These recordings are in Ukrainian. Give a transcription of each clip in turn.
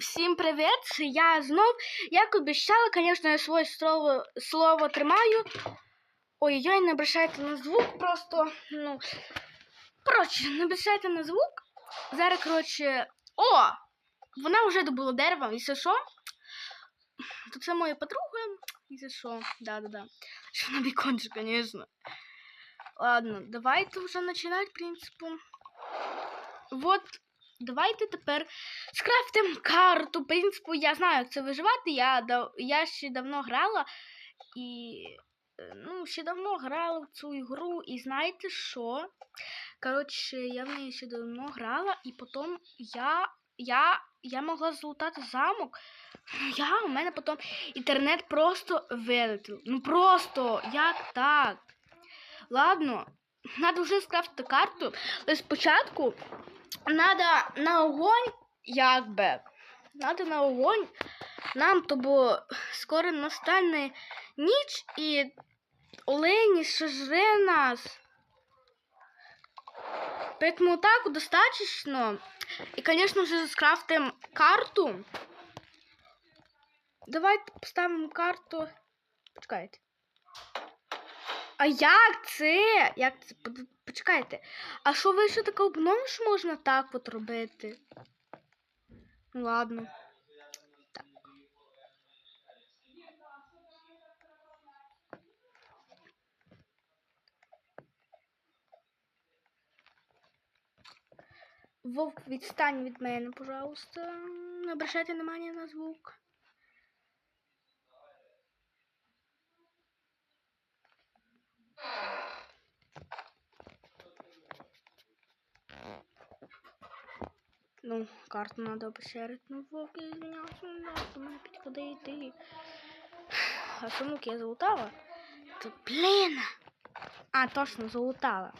Всім привіт! Я знов, як обіцяла, звісно, я своє слово, слово тримаю. Ой-ой, не обращайте на звук, просто, ну. Коротше, не обращайте на звук. Зараз, коротше. О! Вона вже добула дерево, і все що? То це моя подруга, і це що? Да-да-да. Що на біконче, звісно. Ладно, давайте вже починати, в принципі. Вот, давайте тепер скрафтим карту. В принципі, я знаю, як це виживати. Я, я ще давно грала і. е, Ну, ще давно грала в цю ігру, і знаєте що? Коротше, я в неї ще давно грала, і потім я. Я, я могла злутати замок. Я, у мене потім інтернет просто вилетів. Ну просто, як так? Ладно, треба вже скрафтити карту, але спочатку треба на огонь, якби. Надо на огонь. Нам то бо скоро настане ніч і олені сожре нас. Поэтому так достаточно. І, конечно же, скрафтим карту. Давайте поставимо карту. Почекайте. А як це? Як це? Почекайте. А що ви ще таке обновили, що можна так от робити? Ну ладно. Так. Вовк, відстань від мене, пожалуйста. Не обращайте внимание на звук. Ну, карту надо поширити. Ну, вовк, я извиняюсь, ну, да, до мене підходити. А сумок я залутала? То, блін! А, точно, залутала.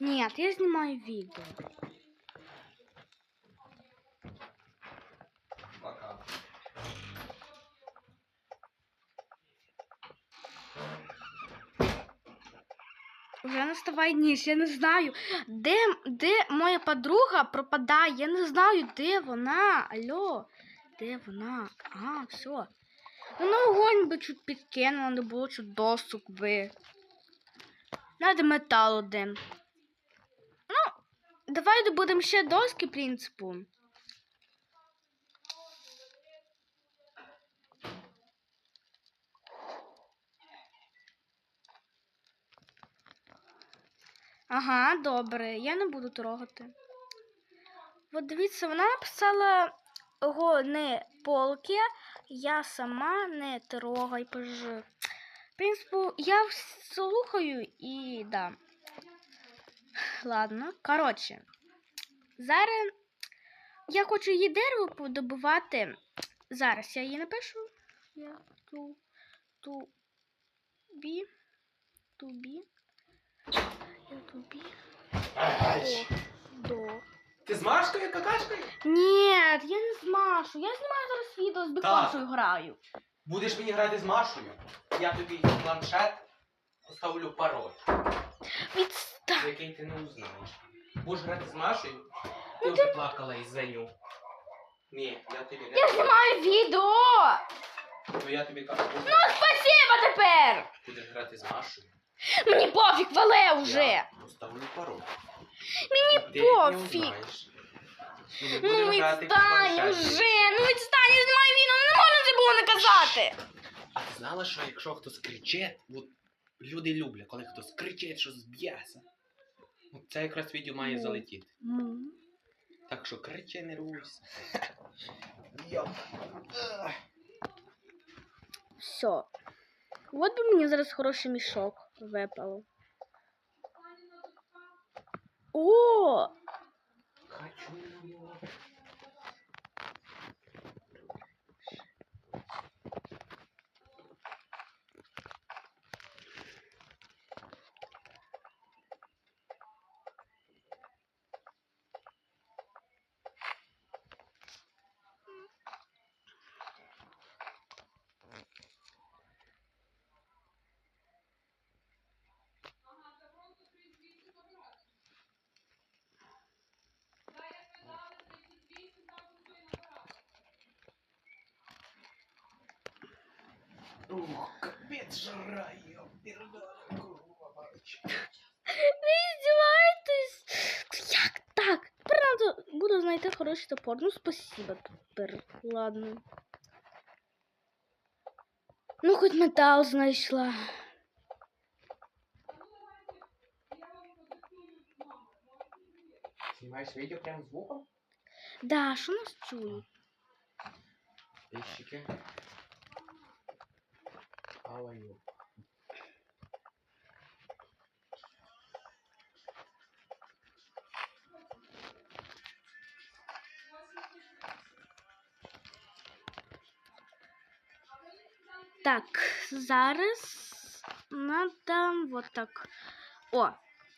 Нет, я снимаю видео. Вже наступає ніч, я не знаю, де, де моя подруга пропадає, я не знаю, де вона. Алло, де вона? А, все. Ну на огонь би чуть підкинула, не було чуть досуг би. Надо метал один. Ну, давай добудемо ще доски, в принципу. Ага, добре, я не буду трогати. От дивіться, вона написала го не полки, я сама не трогай пож. В принципі, я слухаю і да. Ладно, коротше. Зараз я хочу її дерево подобувати. Зараз я її напишу. Я ту ту бі ту бі. Я тобі. До. Ти з Машкою какашкою? Ні, я не змашу. Я знімаю зараз відео з бекошою граю. Будеш мені грати з Машою? Я тобі планшет поставлю пароль, Відстань. який ти не узнаєш. Будеш грати з Машою? Ну Ти вже плакала із-за ню. Ні, я тобі не Я знімаю відео. То я тобі кажу, Ну, спасибо тепер. будеш грати з Машою. Мені пофіг, вале вже. Я поставлю пароль. Мені Ти не пофіг. узнаєш. Ми не Ну будемо грати в відстань планшеті. вже. Ну відстань, я знімаю відео. Не можна це було наказати. А ти знала, що якщо хтось кричить, от люди люблять, коли хтось кричить, що зб'ється. От Це якраз відео має Ну. залетіти. Ну. Так що кричи, не руйся. Йоп. Ах. Все. От би мені зараз хороший мішок випало. О! Хочу Ух, капець жара, йоперда, курва. Ви издеваетесь? Як так? Надо буду знайти хороший топор. Ну, спасибо тепер. Ладно. Ну, хоч метал знайшла. Знімаєш відео прямо звуком? Да, що нас чують? Підписчики. How are you? Так, зараз надо вот так. О,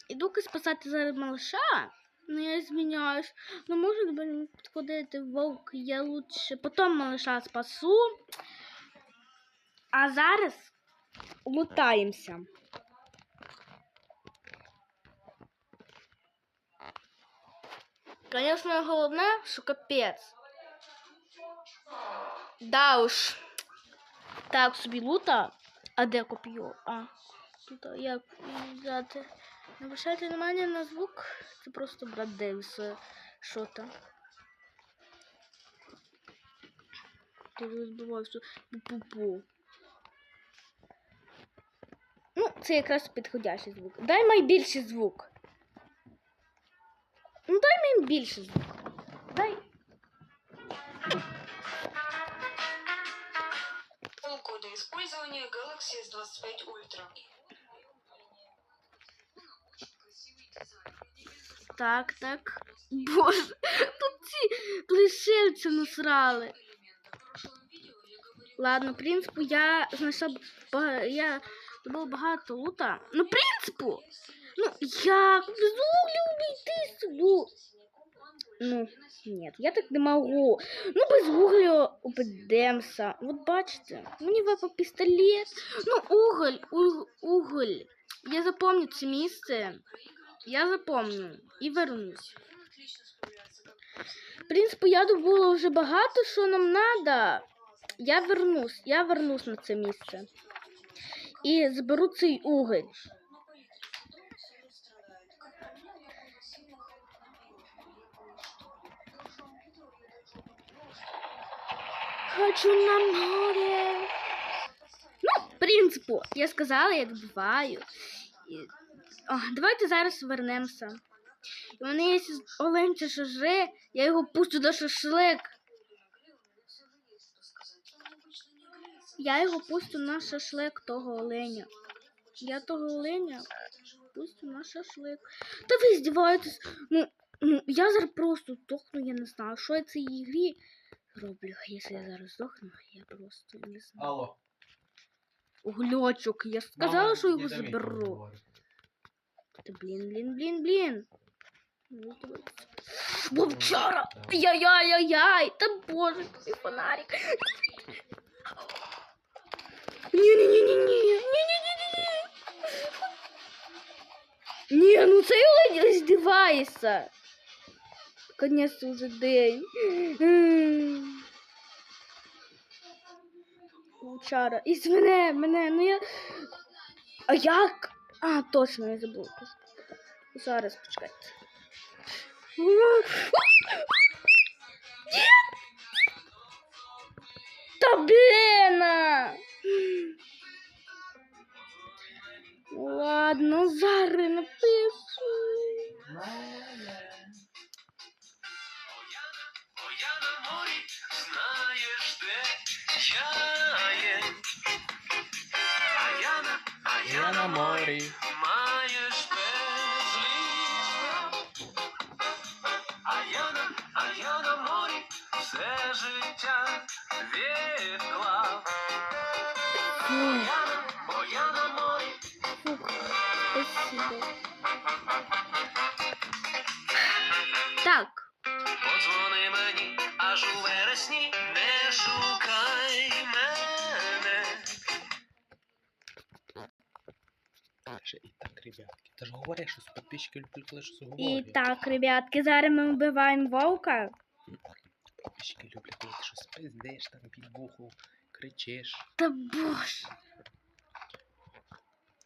іду-ка спасати зараз малыша. Ну, я зміняюсь. Ну, може до мене підходити вовк, я лучше потім малыша спасу. А зараз лутаємося. Конечно, головне, що капець. Да уж. Так, собі лута. А де коп'ю? А, тут як взяти? Не обращайте внимание на звук. Це просто брат Девіса. Що там? Ти розбивав все. Пу-пу-пу. Ну, це якраз підходящий звук. Дай май більший звук. Ну, дай мені більший звук. Дай. Полгода использования Galaxy S25 Ultra. Так, так. Боже, тут ці плешивці насрали. Ладно, принципу, я знайшла б- я добула багато лута. Ну, принципу, ну як без углю обійти село? Ну, ні, я так не можу. Ну, без угля обійдемося. От бачите, мені випав пістолет. Ну, уголь, уг- уголь. Я запомню це місце. Я запомню і вернусь. В принципі, я добула вже багато, що нам треба. Я вернусь, я вернусь на це місце. І зберу цей уголь. Хочу на море. Ну, в принципу, я сказала, я добиваю. І... О, давайте зараз вернемося. І мене є оленче шаже, я його пущу до шашлик. Я його пустю на шашлик того оленя. Я того оленя пустю на шашлик. Та ви здіваєтесь. Ну, ну, я зараз просто здохну, я не знаю, що я цій ігрі роблю. Якщо я зараз здохну, я просто не знаю. Алло. Углечок, я ж сказала, що його заберу. Та блін, блін, блін, блін. Ну. Вовчара! Яй-яй-яй-яй! Та боже, фонарик. Ні-ні-ні-ні-ні. Ні, ну цей олень здівається. Конець уже день. М. Вовчара. І мене, мене, ну я... А як? А, точно, я забула. Зараз почекайте. Та блін! Ладно, зараз напишу. Я на морі, маєш безліч. А я на, а я на морі все життя відклав. Фу, Я бо я на морі. фук, спасибо. Так, Подзвони мені аж у вересні, не шукай мене. І так, ребятки. Ти ж говориш, що з підписчики люблять, коли щось і так, ребятки, зараз ми вбиваємо вовка. Підписчики люблять, коли ти щось пиздиш, там під вуху, кричиш. Та боже.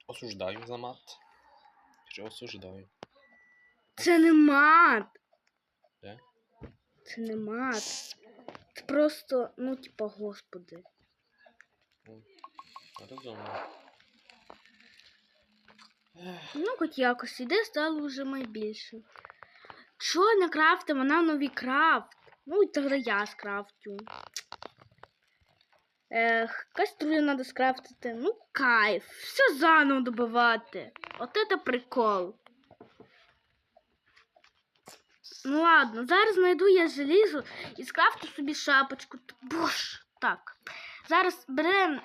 Осуждаю за мат. Чи осуждаю? Це не мат. Де? Це не мат. Це просто, ну, типа, господи. Розумно. Ну, хоч якось іде, стало вже найбільше. Що не крафтимо на нові крафт? Ну, і тоді я скрафтю. Ех, каструлю треба скрафтити. Ну, кайф. Все заново добивати. От це прикол. Ну ладно, зараз знайду я желізо і скрафту собі шапочку. Боже, так. Зараз беремо.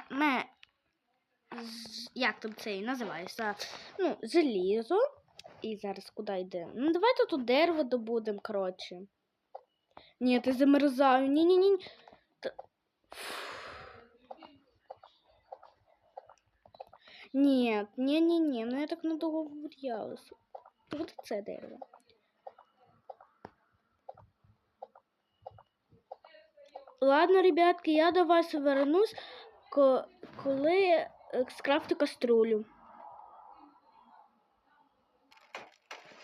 Як там це і називається? Ну, желізо. І зараз куди йде? Ну, давайте тут дерево добудемо, коротше. Ні, ти замерзаю. Ні-ні-ні. Та- Ні, ні-ні-ні, ну я так надовго боялася. От це дерево. Ладно, ребятки, я до вас вернусь, ко- коли е, скрафту каструлю.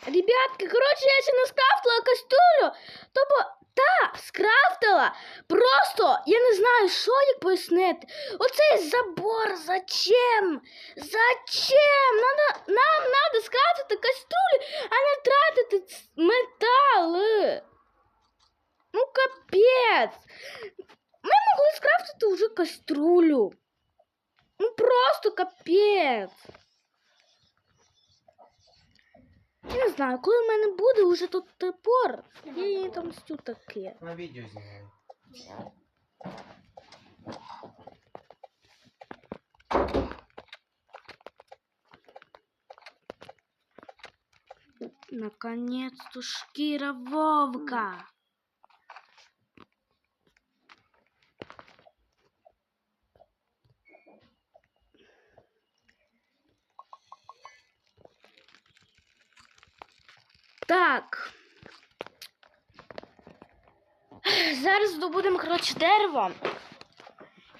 Ребятки, коротше, я ще не скрафтила каструлю, тобто та скрафтила. Просто я не знаю, що як пояснити. Оцей забор, зачем? Зачем? Надо, нам треба скрафтити каструлю, а не тратити метали. Ну, капець. Ми могли скрафтити вже каструлю. Ну просто капець. Я не знаю, коли в мене буде вже тут топор, я її там мстю таке. На відео знімаю. Наконец-то шкіра вовка. Коротше, дерево.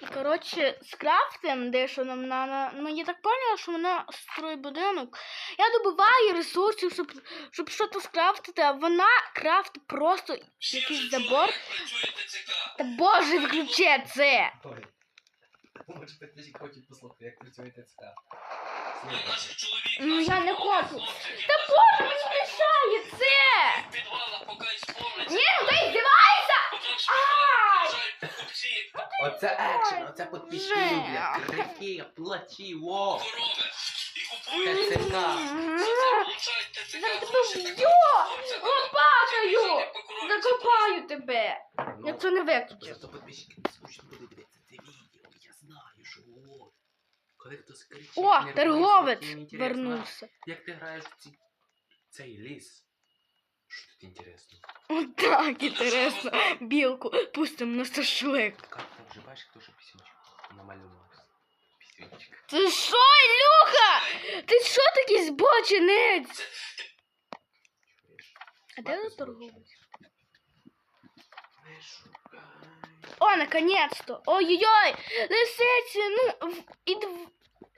І, коротше, скрафтимо дещо нам на. Ну, я так поняла, що вона строїть будинок. Я добуваю ресурсів, щоб, щоб щось скрафтити, а вона крафтить просто якийсь забор. Та боже, виключи це! Ой. Може, послухати, як працює ТЦК. Ну я не хочу. Та боже, мені мішає це! Ні, ну ти здівайся! Оце екшен, оце люблять. Крики, плачі, во. ТЦК. Гроші. вб'ю! Лопатою! Закопаю тебе! Ну, Якщо не виключиш. Зато підписчики не скучно буде дивитися це відео. Я знаю, що от. Коли хтось кричить, О, торговець інтересно. вернувся. Як ти граєш в ці... цей ліс? Що тут інтересно? Отак, інтересно. Білку пустимо на шашлик. Карта вже бачиш, хто що пісюнчик намалювався. Пісюнчик. Ти що, Ілюха? Ти що такий збочинець? Чуєш? А де Бати ви торговець? Не шукай. О, наконец-то! Ой-ой-ой! Лисиці, ну, в- ид, в-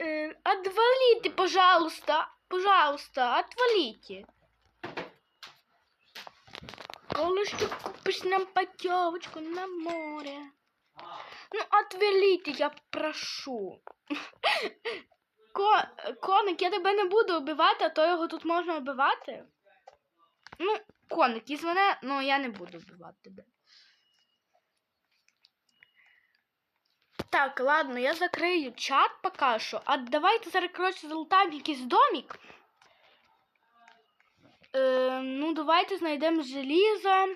э, отвалите, пожалуйста. Пожалуйста, отвалите. Коли ще купиш нам путевочку на море. Ну, отвалите, я прошу. Ко, коник, я тебе не буду вбивати, а то його тут можна вбивати. Ну, коник, із мене, ну я не буду вбивати тебе. Так, ладно, я закрию чат поки що. А давайте зараз, коротше, залутаємо якийсь домик. Е, ну, давайте знайдемо желізо.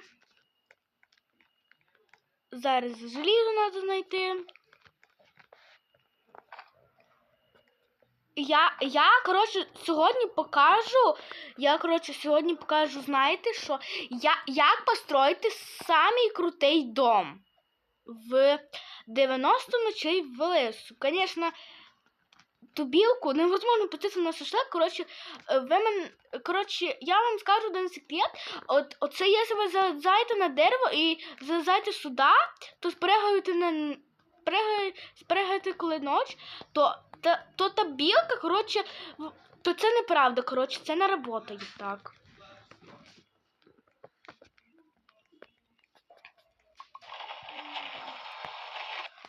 Зараз желізо треба знайти. Я, я, коротше, сьогодні покажу. Я, коротше, сьогодні покажу, знаєте, що я, як построїти самий крутий дом в 90 ночей в лесу. Конечно, ту білку невозможно пустити на шашлик. Коротше, е, ви мен... коротше, я вам скажу один секрет. От, оце якщо ви залазаєте на дерево і залазаєте сюди, то спригаєте на спригаєте коли ноч, то та, то та білка, коротше, то це неправда, коротше, це не працює так.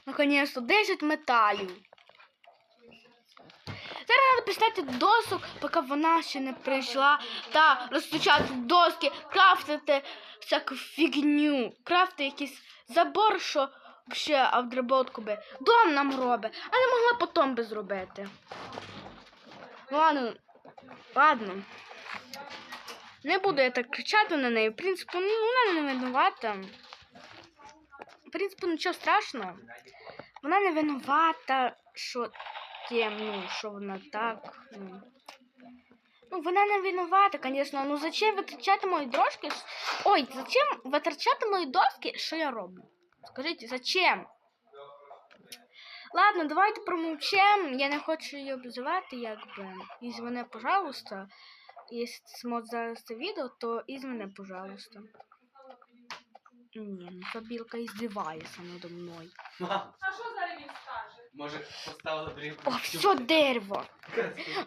Наконец-то 10 металів. Зараз треба пістати досок, поки вона ще не прийшла, та розточати доски, крафтити всяку фігню, крафти якийсь забор, що ще обработку би. Дом нам робить, а не могла потім би зробити. Ладно, ладно. Не буду я так кричати на неї. В принципі, ну, вона не винувата. В принципі, нічого страшного. Вона не винувата, що тим, ну, що вона так. Ну, ну вона не винувата, звісно. Ну зачем витрачати мої дошки? Ой, зачем витрачати мої доски? Що я роблю? Скажіть, зачем? Ладно, давайте промовчем. Я не хочу її обзивати, якби. Із мене, пожалуйста. Якщо ти смотриш зараз це відео, то із мене, пожалуйста. Ні, ну та білка іздивається надо мною. А що скаже? Може поставила брівку? О, все дерево.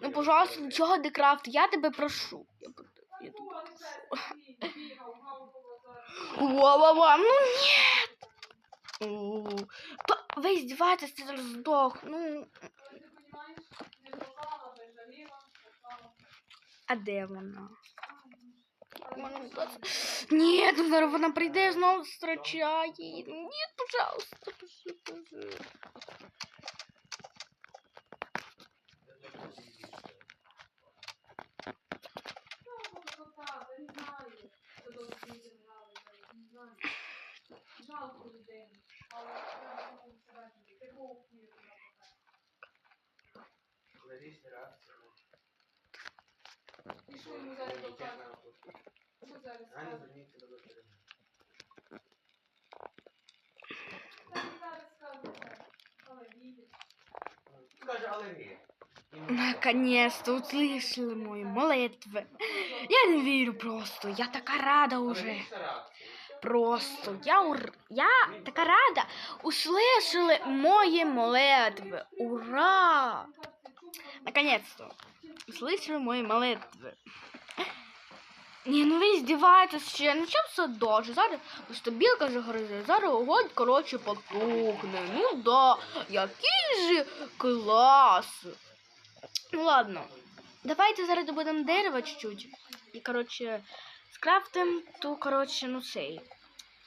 Ну, пожалуйста, нічого не крафт, я тебе прошу. Я, буду- я тебе прошу. Ва-ва-ва, ну сдох. Ну, Ти не попала, не жаліла, попала. а де вона? Ні, ну зараз вона прийде знову страчає. Ні, пожалуйста, пожалуйста. Ну, попала, не знаю, що до світу грали, не знаю. Жалко людей, але треба було всередині. Ти був у Києві, Різні реакції. І що йому зараз покажуть? Що зараз Аня, скажуть? зверніться до докторів. Та він зараз скажуть, але їде. Скаже алергія. Наконец-то услышали мої молитви. Я не вірю просто. Я така рада уже. Алергічна реакція. Просто я ур... я така рада. Услышали мої молитви. Ура! Наконец-то. Услышали мої молитви. Ні, ну ви здіваєтесь ще. на чому все дощ? Зараз просто білка загризе, зараз огонь, коротше, потухне. Ну да, який же клас. Ну ладно. Давайте зараз добудемо дерева чуть-чуть. І, коротше, скрафтим ту, коротше, ну цей.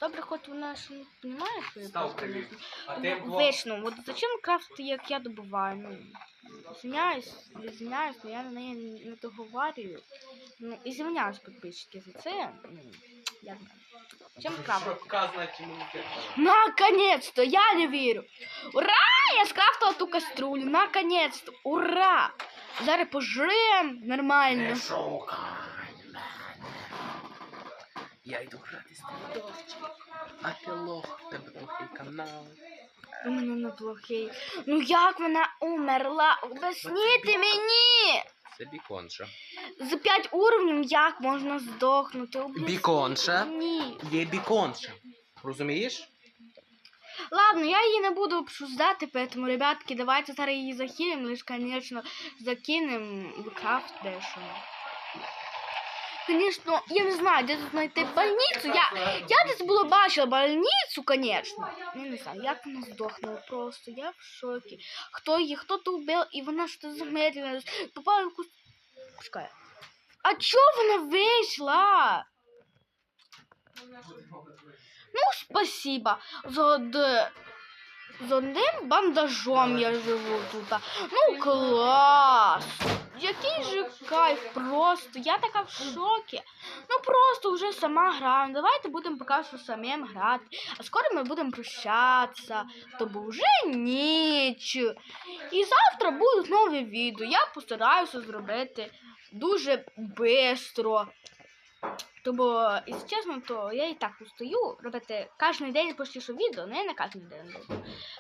Добре, хоч вона ж не розуміє, що я Став просто не привіт. А ти Ну, вдвох. От зачем крафти, як я добуваю? Ну, извиняюсь, извиняюсь, но я на неї не договарюю. Ну, извиняюсь, підписчики, за це. Ну, я знаю. Чим крафт? Шапка, значить, імунітет. Наконец-то! Я не верю! Ура! Я скрафтила ту каструлю! Наконец-то! Ура! Зараз пожрем нормально. шукай Я йду грати з тобою. А ти лох, в тебе плохий канал. У мене неплохий. Ну як вона умерла? Об'ясніть мені! Це біконша. За 5 уровнів як можна здохнути? Об'ясніть Біконша? Ні. Є біконша. Розумієш? Ладно, я її не буду обсуждати, поэтому, ребятки, давайте зараз її захилим, лиш, конечно, закинем в крафт дещо. Конечно, я не знаю, де тут знайти больницю. Я, я десь було бачила больницю, конечно. Я не знаю, як вона здохнула просто. Я в шокі. Хто її, хто-то убив, і вона що замедлила, попала в якусь... Пускай. А чого вона вийшла? Ну, спасибо. За, од... одним бандажом я живу тут. Ну, клас. Який же кайф просто. Я така в шокі. Ну просто вже сама граю. Давайте будемо поки що самим грати. А скоро ми будемо прощатися. Тобто вже ніч. І завтра будуть нові відео. Я постараюся зробити дуже швидко. Тому, якщо чесно, то я і так устаю робити кожен день що відео, не на кожен день.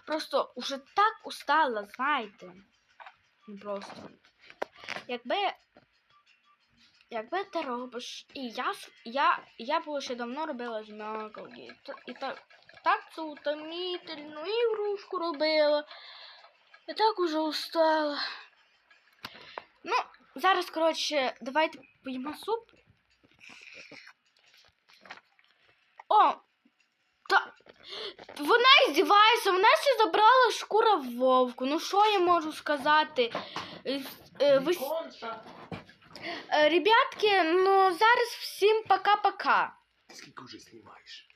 Просто вже так устала, знаєте. Ну просто. Якби. Якби ти робиш. І я я, я б ще давно робила з м'яколки. І, та- і так, так цю утомительну ігрушку робила. І так уже устала. Ну, зараз, коротше, давайте поїмо суп. О! Та... Вона здівається, вона ще забрала шкура вовку. Ну що я можу сказати? Е, Ви... Е, Ребятки, ну зараз всім пока-пока. Скільки вже знімаєш?